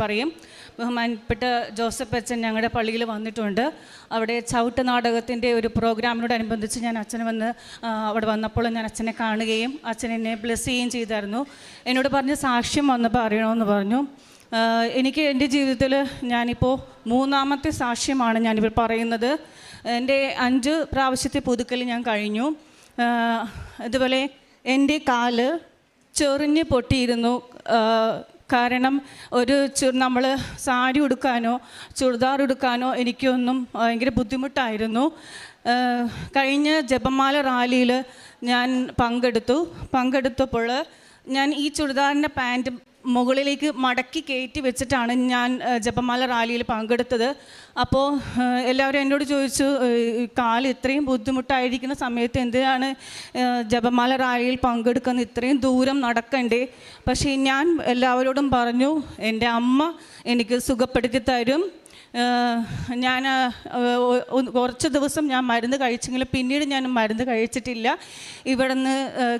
പറയും. ബഹുമാനപ്പെട്ട ജോസഫ് അച്ഛൻ ഞങ്ങളുടെ പള്ളിയിൽ വന്നിട്ടുണ്ട്. അവിടെ ചവിട്ട് നാടകത്തിന്റെ ഒരു പ്രോഗ്രാമിനോടനുബന്ധിച്ച് ഞാൻ അച്ഛനെ വന്ന് അവിടെ വന്നപ്പോൾ ഞാൻ അച്ഛനെ കാണുകയും അച്ഛൻ എന്നെ ബ്ലെസ് ചെയ്യുകയും ചെയ്തായിരുന്നു. എന്നോട് പറഞ്ഞ് സാക്ഷ്യം വന്ന് പറയണമെന്ന് പറഞ്ഞു. എനിക്ക് എന്റെ ജീവിതത്തിൽ ഞാനിപ്പോൾ മൂന്നാമത്തെ സാക്ഷ്യമാണ് ഞാനിപ്പോൾ പറയുന്നത്. എന്റെ അഞ്ച് പ്രാവശ്യത്തെ പുതുക്കൽ ഞാൻ കഴിഞ്ഞു. അതുപോലെ എന്റെ കാൽ ചൊറിഞ്ഞ് പൊട്ടിയിരുന്നു. കാരണം ഒരു നമ്മൾ സാരി ഉടുക്കാനോ ചുരിദാർ ഉടുക്കാനോ എനിക്കൊന്നും ഭയങ്കര ബുദ്ധിമുട്ടായിരുന്നു. കഴിഞ്ഞ ജപമാല റാലിയിൽ ഞാൻ പങ്കെടുത്തു. പങ്കെടുത്തപ്പോൾ ഞാൻ ഈ ചുരിദാറിന്റെ പാന്റ് മുകളിലേക്ക് മടക്കി കയറ്റി വെച്ചിട്ടാണ് ഞാൻ ജപമാല റാലിയിൽ പങ്കെടുത്തത്. അപ്പോൾ എല്ലാവരും എന്നോട് ചോദിച്ചു "ഏ, കാൽ ഇത്രയും ബുദ്ധിമുട്ടായിരിക്കുന്ന സമയത്ത് എന്തിനാണ് ജപമാല റാലിയിൽ പങ്കെടുക്കുന്നത്? ഇത്രയും ദൂരം നടക്കണ്ടേ? പക്ഷേ ഞാൻ എല്ലാവരോടും പറഞ്ഞു എന്റെ അമ്മ എനിക്ക് സുഖപ്പെടുത്തി തരും. ഞാൻ കുറച്ച് ദിവസം ഞാൻ മരുന്ന് കഴിച്ചെങ്കിലും പിന്നീട് ഞാൻ മരുന്ന് കഴിച്ചിട്ടില്ല. ഇവിടുന്ന്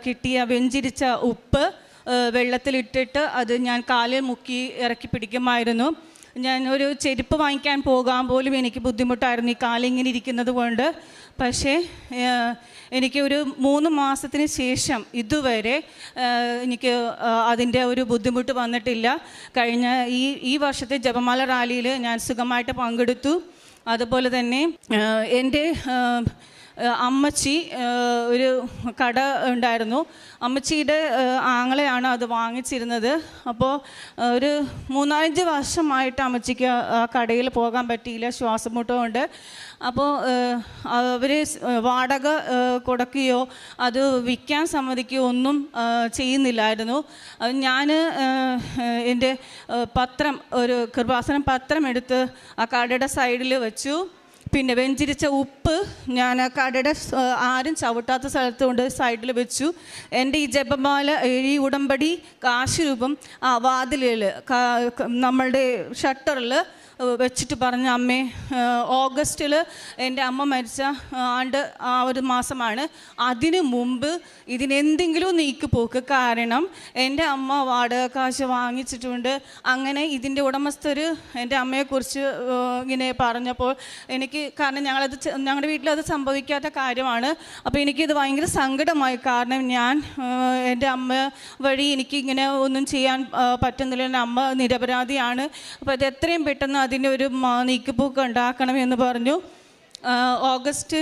കിട്ടിയ വെഞ്ചിരിച്ച ഉപ്പ് വെള്ളത്തിലിട്ടിട്ട് അത് ഞാൻ കാലിൽ മുക്കി ഇറക്കി പിടിക്കുമായിരുന്നു. ഞാൻ ഒരു ചെരുപ്പ് വാങ്ങിക്കാൻ പോകാൻ പോലും എനിക്ക് ബുദ്ധിമുട്ടായിരുന്നു ഈ കാലിങ്ങനെ ഇരിക്കുന്നത് കൊണ്ട്. പക്ഷേ എനിക്ക് ഒരു മൂന്ന് മാസത്തിന് ശേഷം ഇതുവരെ എനിക്ക് അതിന്റെ ഒരു ബുദ്ധിമുട്ട് വന്നിട്ടില്ല. കഴിഞ്ഞ ഈ ഈ വർഷത്തെ ജപമാല റാലിയിൽ ഞാൻ സുഖമായിട്ട് പങ്കെടുത്തു. അതുപോലെ തന്നെ എന്റെ അമ്മച്ചി ഒരു കട ഉണ്ടായിരുന്നു. അമ്മച്ചിയുടെ ആങ്ങളെയാണ് അത് വാങ്ങിച്ചിരുന്നത്. അപ്പോൾ ഒരു മൂന്നാലഞ്ച് വർഷമായിട്ട് അമ്മച്ചിക്ക് ആ കടയിൽ പോകാൻ പറ്റിയില്ല ശ്വാസം മുട്ടുകൊണ്ട് അപ്പോൾ അവർ വാടക കൊടുക്കുകയോ അത് വിൽക്കാൻ സമ്മതിക്കുകയോ ഒന്നും ചെയ്യുന്നില്ലായിരുന്നു. ഞാൻ എന്റെ പത്രം ഒരു കൃപാസനം പത്രം എടുത്ത് ആ കടയുടെ സൈഡിൽ വെച്ചു. പിന്നെ വെഞ്ചിരിച്ച ഉപ്പ് ഞാൻ കടയുടെ ആരും ചവിട്ടാത്ത സ്ഥലത്ത് കൊണ്ട് സൈഡിൽ വെച്ചു. എന്റെ ഈ ജപമാല ഈ ഉടമ്പടി കാശ് രൂപം ആ വാതിലിൽ നമ്മളുടെ ഷട്ടറിൽ വെച്ചിട്ട് പറഞ്ഞ അമ്മേ ഓഗസ്റ്റിൽ എന്റെ അമ്മ മരിച്ച ആണ്ട് ആ ഒരു മാസമാണ്. അതിനു മുമ്പ് ഇതിനെന്തെങ്കിലും നീക്കി പോക്ക് കാരണം എന്റെ അമ്മ വാടക വാങ്ങിച്ചിട്ടുണ്ട്. അങ്ങനെ ഇതിന്റെ ഉടമസ്ഥർ എന്റെ അമ്മയെക്കുറിച്ച് ഇങ്ങനെ പറഞ്ഞപ്പോൾ എനിക്ക് കാരണം ഞങ്ങളത് ഞങ്ങളുടെ വീട്ടിലത് സംഭവിക്കാത്ത കാര്യമാണ്. അപ്പോൾ എനിക്കിത് ഭയങ്കര സങ്കടമായി. കാരണം ഞാൻ എന്റെ അമ്മ വഴി എനിക്ക് ഇങ്ങനെ ഒന്നും ചെയ്യാൻ പറ്റുന്നില്ല. എന്റെ അമ്മ നിരപരാധിയാണ്. അപ്പോൾ അത് എത്രയും പെട്ടെന്ന് അതിന്റെ ഒരു നീക്കിപ്പോക്ക് ഉണ്ടാക്കണമെന്ന് പറഞ്ഞു. ഓഗസ്റ്റ്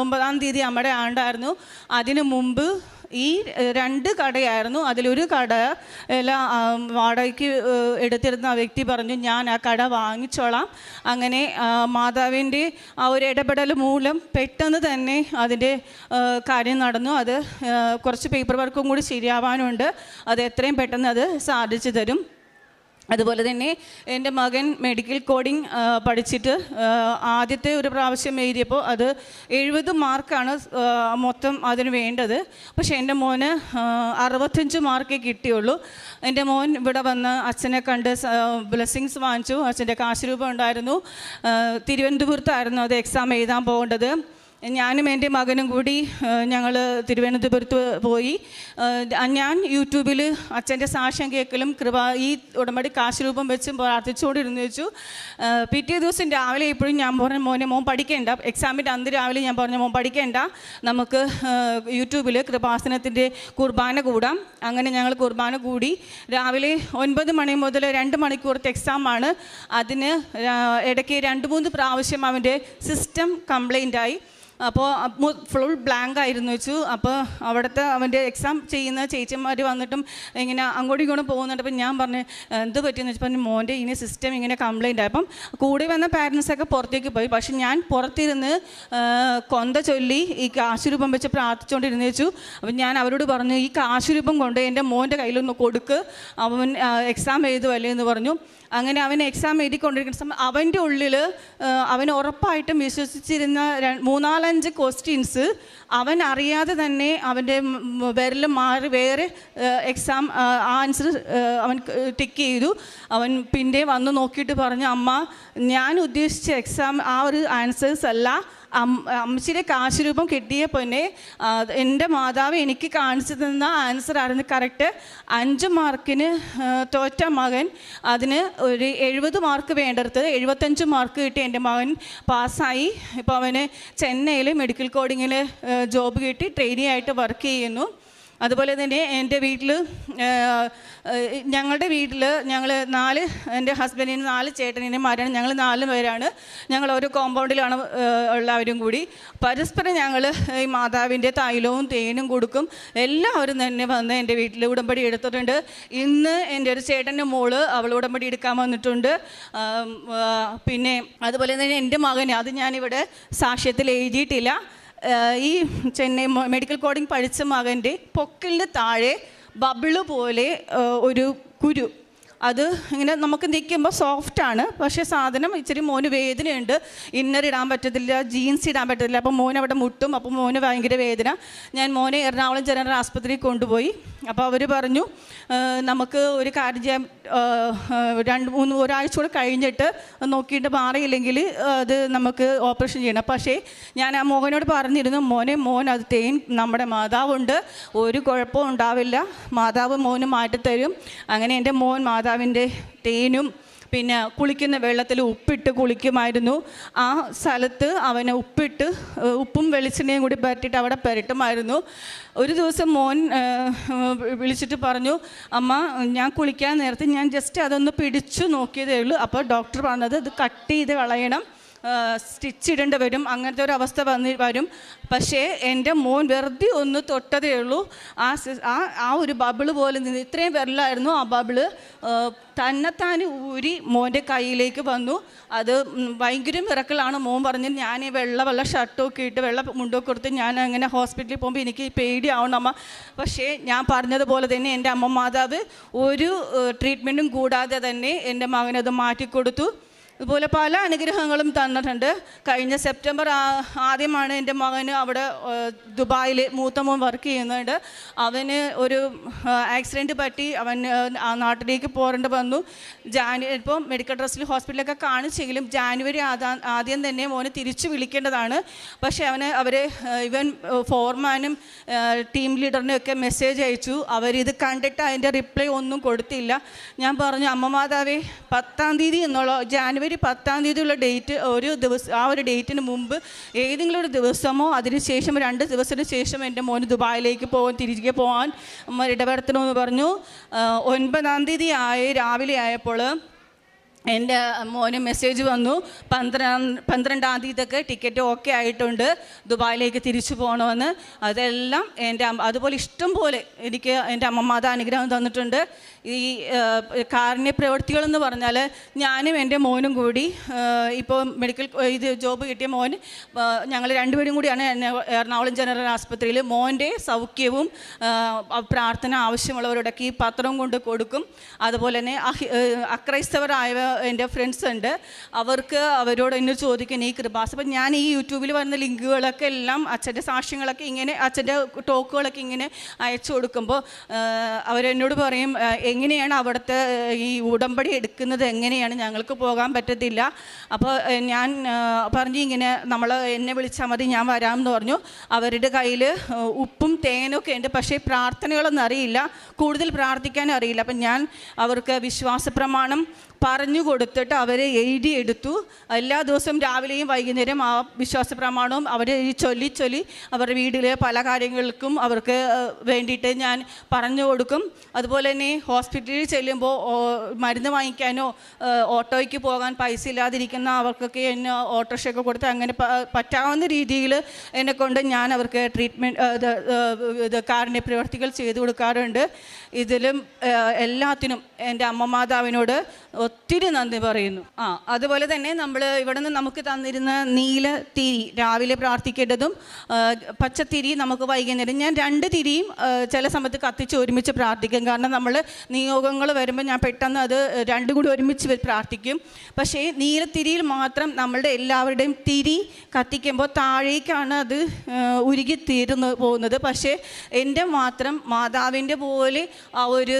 ഒമ്പതാം തീയതി അമ്മയുടെ ആണ്ടായിരുന്നു. അതിനു മുമ്പ് ഈ രണ്ട് കടയായിരുന്നു. അതിലൊരു കട എല്ലാം വാടകയ്ക്ക് എടുത്തിരുന്ന ആ വ്യക്തി പറഞ്ഞു ഞാൻ ആ കട വാങ്ങിച്ചോളാം. അങ്ങനെ മാതാവിന്റെ ആ ഒരു ഇടപെടൽ മൂലം പെട്ടെന്ന് തന്നെ അതിന്റെ കാര്യം നടന്നു. അത് കുറച്ച് പേപ്പർ വർക്കും കൂടി ശരിയാവാനുണ്ട്. അത് എത്രയും പെട്ടെന്ന് അത് സാധിച്ചു തരും. അതുപോലെ തന്നെ എന്റെ മകൻ മെഡിക്കൽ കോഡിംഗ് പഠിച്ചിട്ട് ആദ്യത്തെ ഒരു പ്രാവശ്യം എഴുതിയപ്പോൾ അത് എഴുപത് മാർക്കാണ് മൊത്തം അതിന് വേണ്ടത്. പക്ഷേ എന്റെ മോന് അറുപത്തഞ്ച് മാർക്കേ കിട്ടിയുള്ളൂ. എന്റെ മോൻ ഇവിടെ വന്ന് അച്ഛനെ കണ്ട് ബ്ലെസ്സിങ്സ് വാങ്ങിച്ചു. അച്ഛന്റെ കാശ് രൂപം ഉണ്ടായിരുന്നു. തിരുവനന്തപുരത്തായിരുന്നു അത് എക്സാം എഴുതാൻ പോകേണ്ടത്. ഞാനും എന്റെ മകനും കൂടി ഞങ്ങൾ തിരുവനന്തപുരത്ത് പോയി. ഞാൻ യൂട്യൂബിൽ അച്ഛന്റെ സാക്ഷ്യം കേൾക്കലും കൃപ ഈ ഉടമ്പടി കാശുരൂപം വെച്ചും പ്രാർത്ഥിച്ചുകൊണ്ടിരുന്നു വെച്ചു പിറ്റേ ദിവസം രാവിലെ ഇപ്പോഴും ഞാൻ പറഞ്ഞ മോനെ മോൻ പഠിക്കേണ്ട. എക്സാമിന്റെ അന്ന് രാവിലെ ഞാൻ പറഞ്ഞു മോൻ പഠിക്കേണ്ട. നമുക്ക് യൂട്യൂബിൽ കൃപാസനത്തിന്റെ കുർബാന കൂടാം. അങ്ങനെ ഞങ്ങൾ കുർബാന കൂടി. രാവിലെ ഒൻപത് മണി മുതൽ രണ്ട് മണിക്കൂറത്തെ എക്സാമാണ്. അതിന് ഇടയ്ക്ക് രണ്ട് മൂന്ന് പ്രാവശ്യം അവന്റെ സിസ്റ്റം കംപ്ലൈന്റായി. അപ്പോൾ ഫുൾ ബ്ലാങ്ക് ആയിരുന്നു വെച്ചു. അപ്പോൾ അവിടുത്തെ അവന്റെ എക്സാം ചെയ്യുന്ന ചേച്ചിമാർ വന്നിട്ടും ഇങ്ങനെ അങ്ങോട്ടും ഇങ്ങോട്ടും പോകുന്നുണ്ട്. അപ്പം ഞാൻ പറഞ്ഞു എന്ത് പറ്റിയെന്ന് വെച്ചപ്പോൾ മോന്റെ ഇനി സിസ്റ്റം ഇങ്ങനെ കംപ്ലൈന്റ് ആയി. അപ്പം കൂടി വന്ന പാരൻസൊക്കെ പുറത്തേക്ക് പോയി. പക്ഷെ ഞാൻ പുറത്തിരുന്ന് കൊന്ത ചൊല്ലി ഈ കാശുരൂപം വെച്ച് പ്രാർത്ഥിച്ചുകൊണ്ടിരുന്ന് വെച്ചു. അപ്പം ഞാൻ അവരോട് പറഞ്ഞു ഈ കാശുരൂപം കൊണ്ട് എന്റെ മോന്റെ കയ്യിലൊന്ന് കൊടുക്ക്. അവൻ എക്സാം എഴുതുമല്ലേ എന്ന് പറഞ്ഞു. അങ്ങനെ അവൻ എക്സാം എഴുതിക്കൊണ്ടിരിക്കുന്ന സമയം അവന്റെ ഉള്ളിൽ അവൻ ഉറപ്പായിട്ടും വിശ്വസിച്ചിരുന്ന മൂന്നാലഞ്ച് ക്വസ്റ്റ്യൻസ് അവൻ അറിയാതെ തന്നെ അവന്റെ വിരൽ മാറി വേറെ എക്സാം ആൻസർ അവൻ ടിക്ക് ചെയ്തു. അവൻ പിന്നെ വന്ന് നോക്കിയിട്ട് പറഞ്ഞു അമ്മ ഞാൻ ഉദ്ദേശിച്ച എക്സാം ആ ഒരു ആൻസേഴ്സ് അല്ല. അമ്മച്ചിയുടെ കാശ് രൂപം കിട്ടിയ പൊന്നെ എന്റെ മാതാവ് എനിക്ക് കാണിച്ചു തന്ന ആൻസർ ആയിരുന്നു കറക്റ്റ് അഞ്ച് മാർക്കിന് തോറ്റ മകൻ അതിന് ഒരു എഴുപത് മാർക്ക് വേണ്ടടുത്ത് എഴുപത്തഞ്ച് മാർക്ക് കിട്ടി എന്റെ മകൻ പാസ്സായി. ഇപ്പോൾ അവന് ചെന്നൈയിൽ മെഡിക്കൽ കോഡിങ്ങിൽ ജോബ് കിട്ടി ട്രെയിനി ആയിട്ട് വർക്ക് ചെയ്യുന്നു. അതുപോലെ തന്നെ എന്റെ വീട്ടിൽ ഞങ്ങളുടെ വീട്ടിൽ ഞങ്ങൾ നാല് എന്റെ ഹസ്ബൻഡിന് നാല് ചേട്ടനും മാരാണ്. ഞങ്ങൾ നാല് പേരാണ്. ഞങ്ങൾ ഓരോ കോമ്പൗണ്ടിലാണ് എല്ലാവരും കൂടി. പരസ്പരം ഞങ്ങൾ ഈ മാതാവിന്റെ തൈലവും തേനും കൊടുക്കും. എല്ലാവരും തന്നെ വന്ന് എന്റെ വീട്ടിൽ ഉടമ്പടി എടുത്തിട്ടുണ്ട്. ഇന്ന് എന്റെ ഒരു ചേട്ടന്റെ മോൾ അവൾ ഉടമ്പടി എടുക്കാൻ വന്നിട്ടുണ്ട്. പിന്നെ അതുപോലെ തന്നെ എന്റെ മകന് അത് ഞാനിവിടെ സാക്ഷ്യത്തിൽ എഴുതിയിട്ടില്ല. ഈ ചെന്നൈ മെഡിക്കൽ കോഡിംഗ് പഠിച്ച മകന്റെ പൊക്കിളിന് താഴെ ബബിൾ പോലെ ഒരു കുരു. അത് ഇങ്ങനെ നമുക്ക് നിൽക്കുമ്പോൾ സോഫ്റ്റാണ് പക്ഷേ സാധനം ഇച്ചിരി മോന് വേദനയുണ്ട്. ഇന്നർ ഇടാൻ പറ്റത്തില്ല ജീൻസ് ഇടാൻ പറ്റത്തില്ല. അപ്പോൾ മോൻ അവിടെ മുട്ടും അപ്പോൾ മോന് ഭയങ്കര വേദന. ഞാൻ മോനെ എറണാകുളം ജനറൽ ആസ്പത്രിയിൽ കൊണ്ടുപോയി. അപ്പോൾ അവർ പറഞ്ഞു നമുക്ക് ഒരു കാര്യം ചെയ്യാം. ഏഹ് ഏഹ് രണ്ട് മൂന്ന് ഒരാഴ്ച കൂടെ കഴിഞ്ഞിട്ട് നോക്കിയിട്ട് മാറിയില്ലെങ്കിൽ അത് നമുക്ക് ഓപ്പറേഷൻ ചെയ്യണം. പക്ഷേ ഞാൻ ആ മോഹനോട് പറഞ്ഞിരുന്നു മോനെ മോൻ അത് തേൻ നമ്മുടെ മാതാവുണ്ട്. ഒരു കുഴപ്പവും ഉണ്ടാവില്ല. മാതാവ് മോന് മാറ്റിത്തരും. അങ്ങനെ എന്റെ മോൻ മാതാവിന്റെ തേനും പിന്നെ കുളിക്കുന്ന വെള്ളത്തിൽ ഉപ്പിട്ട് കുളിക്കുമായിരുന്നു. ആ സ്ഥലത്ത് അവനെ ഉപ്പിട്ട് ഉപ്പും വെളിച്ചെണ്ണയും കൂടി പരട്ടിയിട്ട് അവിടെ പുരട്ടുമായിരുന്നു. ഒരു ദിവസം മോൻ വിളിച്ചിട്ട് പറഞ്ഞു അമ്മ ഞാൻ കുളിക്കാൻ നേരത്തെ ഞാൻ ജസ്റ്റ് അതൊന്ന് പിടിച്ചു നോക്കിയതേ ഉള്ളൂ. അപ്പോൾ ഡോക്ടർ പറഞ്ഞത് ഇത് കട്ട് ചെയ്ത് കളയണം. സ്റ്റിച്ച് ഇടേണ്ടി വരും. അങ്ങനത്തെ ഒരു അവസ്ഥ വന്നി വരും. പക്ഷേ എന്റെ മോൻ വെറുതെ ഒന്ന് തൊട്ടതേ ഉള്ളൂ. ആ ആ ഒരു ബബിൾ പോലെ നിന്ന് ഇത്രയും വെള്ളമായിരുന്നു ആ ബബിൾ തന്നെത്താൻ ഊരി മോന്റെ കയ്യിലേക്ക് വന്നു. അത് ഭയങ്കര മിറക്കലാണ് മോൻ പറഞ്ഞ് ഞാൻ ഈ വെള്ള വെള്ള ഷർട്ടൊക്കെ ഇട്ട് വെള്ള മുണ്ടൊക്കെ കൊടുത്ത് ഞാൻ അങ്ങനെ ഹോസ്പിറ്റലിൽ പോകുമ്പോൾ എനിക്ക് പേടിയാവണം അമ്മ. പക്ഷേ ഞാൻ പറഞ്ഞതുപോലെ തന്നെ എന്റെ അമ്മ മാതാവ് ഒരു ട്രീറ്റ്മെന്റും കൂടാതെ തന്നെ എന്റെ മകനത് മാറ്റിക്കൊടുത്തു. ഇതുപോലെ പല അനുഗ്രഹങ്ങളും തന്നിട്ടുണ്ട്. കഴിഞ്ഞ സെപ്റ്റംബർ ആദ്യമാണ് എന്റെ മകന് അവിടെ ദുബായിൽ മൂത്ത മോൻ വർക്ക് ചെയ്യുന്നുണ്ട്. അവന് ഒരു ആക്സിഡന്റ് പറ്റി. അവൻ നാട്ടിലേക്ക് പോരേണ്ടി വന്നു. ജാനു ഇപ്പോൾ മെഡിക്കൽ ട്രസ്റ്റിൽ ഹോസ്പിറ്റലൊക്കെ കാണിച്ചെങ്കിലും ജാനുവരി ആദ്യം തന്നെ മോനെ തിരിച്ചു വിളിക്കേണ്ടതാണ്. പക്ഷേ അവന് അവർ ഇവൻ ഫോർമാനും ടീം ലീഡറിനും ഒക്കെ മെസ്സേജ് അയച്ചു. അവരിത് കണ്ടിട്ട് അതിന്റെ റിപ്ലൈ ഒന്നും കൊടുത്തില്ല. ഞാൻ പറഞ്ഞു അമ്മ മാതാവേ പത്താം തീയതി എന്നുള്ള ജാനുവരി പത്താം തീയതിയുള്ള ഡേറ്റ് ഒരു ദിവസം ആ ഒരു ഡേറ്റിന് മുമ്പ് ഏതെങ്കിലും ഒരു ദിവസമോ അതിനുശേഷം രണ്ട് ദിവസത്തിന് ശേഷം എന്റെ മോന് ദുബായിലേക്ക് പോകാൻ തിരികെ പോകാൻ ഇടപെടുത്തണമെന്ന് പറഞ്ഞു. ഒൻപതാം തീയതി ആയി രാവിലെ ആയപ്പോൾ എന്റെ മോന് മെസ്സേജ് വന്നു. പന്ത്രണ്ട് പന്ത്രണ്ടാം തീയതിയൊക്കെ ടിക്കറ്റ് ഓക്കെ ആയിട്ടുണ്ട്. ദുബായിലേക്ക് തിരിച്ചു പോകണമെന്ന്. അതെല്ലാം എന്റെ അതുപോലെ ഇഷ്ടം പോലെ എനിക്ക് എന്റെ അമ്മമാത അനുഗ്രഹം തന്നിട്ടുണ്ട്. ഈ കാരുണ്യ പ്രവൃത്തികളെന്ന് പറഞ്ഞാൽ ഞാനും എന്റെ മോനും കൂടി ഇപ്പോൾ മെഡിക്കൽ ഇത് ജോബ് കിട്ടിയ മോൻ ഞങ്ങൾ രണ്ടുപേരും കൂടിയാണ് എറണാകുളം ജനറൽ ആസ്പത്രിയിൽ മോന്റെ സൗഖ്യവും പ്രാർത്ഥന ആവശ്യമുള്ളവരോടൊക്കെ ഈ പത്രം കൊണ്ട് കൊടുക്കും. അതുപോലെ തന്നെ അക്രൈസ്തവരായ എന്റെ ഫ്രണ്ട്സ് ഉണ്ട്. അവർക്ക് അവരോട് എന്നെ ചോദിക്കും ഈ കൃപാസ് അപ്പം ഞാൻ ഈ യൂട്യൂബിൽ വരുന്ന ലിങ്കുകളൊക്കെ എല്ലാം അച്ഛന്റെ സാക്ഷ്യങ്ങളൊക്കെ ഇങ്ങനെ അച്ഛന്റെ ടോക്കുകളൊക്കെ ഇങ്ങനെ അയച്ചു കൊടുക്കുമ്പോൾ അവരെന്നോട് പറയും എങ്ങനെയാണ് അവിടുത്തെ ഈ ഉടമ്പടി എടുക്കുന്നത്? എങ്ങനെയാണ്? ഞങ്ങൾക്ക് പോകാൻ പറ്റത്തില്ല. അപ്പോൾ ഞാൻ പറഞ്ഞു ഇങ്ങനെ നമ്മൾ എന്നെ വിളിച്ചാൽ മതി ഞാൻ വരാമെന്ന് പറഞ്ഞു. അവരുടെ കയ്യിൽ ഉപ്പും തേനൊക്കെ ഉണ്ട്. പക്ഷേ പ്രാർത്ഥനകളൊന്നും അറിയില്ല. കൂടുതൽ പ്രാർത്ഥിക്കാൻ അറിയില്ല. അപ്പം ഞാൻ അവർക്ക് വിശ്വാസ പ്രമാണം പറഞ്ഞു കൊടുത്തിട്ട് അവരെ എഴുതിയെടുത്തു. എല്ലാ ദിവസവും രാവിലെയും വൈകുന്നേരം ആ വിശ്വാസ പ്രമാണവും അവർ ചൊല്ലി ചൊല്ലി അവരുടെ വീട്ടിലെ പല കാര്യങ്ങൾക്കും അവർക്ക് വേണ്ടിയിട്ട് ഞാൻ പറഞ്ഞു കൊടുക്കും. അതുപോലെ തന്നെ ഹോസ്പിറ്റലിൽ ചെല്ലുമ്പോൾ മരുന്ന് വാങ്ങിക്കാനോ ഓട്ടോയ്ക്ക് പോകാൻ പൈസ ഇല്ലാതിരിക്കുന്ന അവർക്കൊക്കെ എന്നെ ഓട്ടോറിക്ഷയൊക്കെ കൊടുത്ത് അങ്ങനെ പറ്റാവുന്ന രീതിയിൽ എന്നെ കൊണ്ട് ഞാൻ അവർക്ക് ട്രീറ്റ്മെന്റ് ഇത് കാരണ കാരുണ്യ പ്രവർത്തികൾ ചെയ്തു കൊടുക്കാറുണ്ട്. ഇതിലും എല്ലാത്തിനും എന്റെ അമ്മ മാതാവിനോട് ഒത്തിരി നന്ദി പറയുന്നു. ആ അതുപോലെ തന്നെ നമ്മൾ ഇവിടെ നിന്ന് നമുക്ക് തന്നിരുന്ന നീല തിരി രാവിലെ പ്രാർത്ഥിക്കേണ്ടതും പച്ചത്തിരി നമുക്ക് വൈകുന്നേരം ഞാൻ രണ്ട് തിരിയും ചില സമയത്ത് കത്തിച്ച് ഒരുമിച്ച് പ്രാർത്ഥിക്കും. കാരണം നമ്മൾ നിയോഗങ്ങൾ വരുമ്പോൾ ഞാൻ പെട്ടെന്ന് അത് രണ്ടും കൂടി ഒരുമിച്ച് പ്രാർത്ഥിക്കും. പക്ഷേ നീലത്തിരിയിൽ മാത്രം നമ്മളുടെ എല്ലാവരുടെയും തിരി കത്തിക്കുമ്പോൾ താഴേക്കാണ് അത് ഉരുകി തീരുന്നു പോകുന്നത്. പക്ഷേ എന്റെ മാത്രം മാതാവിന്റെ പോലെ ആ ഒരു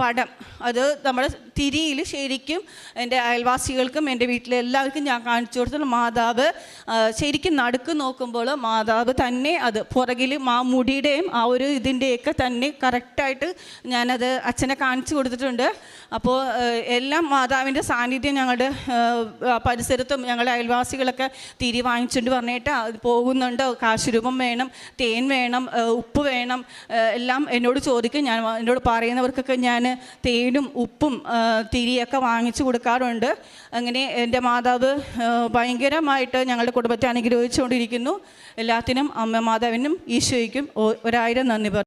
പടം. അത് നമ്മുടെ തിരിയിൽ ശരിക്കും എന്റെ അയൽവാസികൾക്കും എന്റെ വീട്ടിലെ എല്ലാവർക്കും ഞാൻ കാണിച്ചു കൊടുത്തുള്ള മാതാവ് ശരിക്കും നടുക്ക് നോക്കുമ്പോൾ മാതാവ് തന്നെ അത് പുറകിൽ ആ മുടിയുടെയും ആ ഒരു ഇതിന്റെയൊക്കെ തന്നെ കറക്റ്റായിട്ട് ഞാനത് അച്ഛനെ കാണിച്ചു കൊടുത്തിട്ടുണ്ട്. അപ്പോൾ എല്ലാം മാതാവിന്റെ സാന്നിധ്യം ഞങ്ങളുടെ പരിസരത്തും ഞങ്ങളുടെ അയൽവാസികളൊക്കെ തിരി വാങ്ങിച്ചുകൊണ്ട് പറഞ്ഞിട്ട് പോകുന്നുണ്ട്. കാശുരൂപം വേണം തേൻ വേണം ഉപ്പ് വേണം എല്ലാം എന്നോട് ചോദിക്കും. ഞാൻ എന്നോട് പറയുന്നവർക്കൊക്കെ ഞാൻ തേനും ഉപ്പും തിരിയൊക്കെ വാങ്ങിച്ചു കൊടുക്കാറുണ്ട്. അങ്ങനെ എന്റെ മാതാവ് ഭയങ്കരമായിട്ട് ഞങ്ങളുടെ കുടുംബത്തെ അനുഗ്രഹിച്ചുകൊണ്ടിരിക്കുന്നു. എല്ലാത്തിനും അമ്മ മാതാവിനും ഈശോയ്ക്കും ഒരായിരം നന്ദി പറ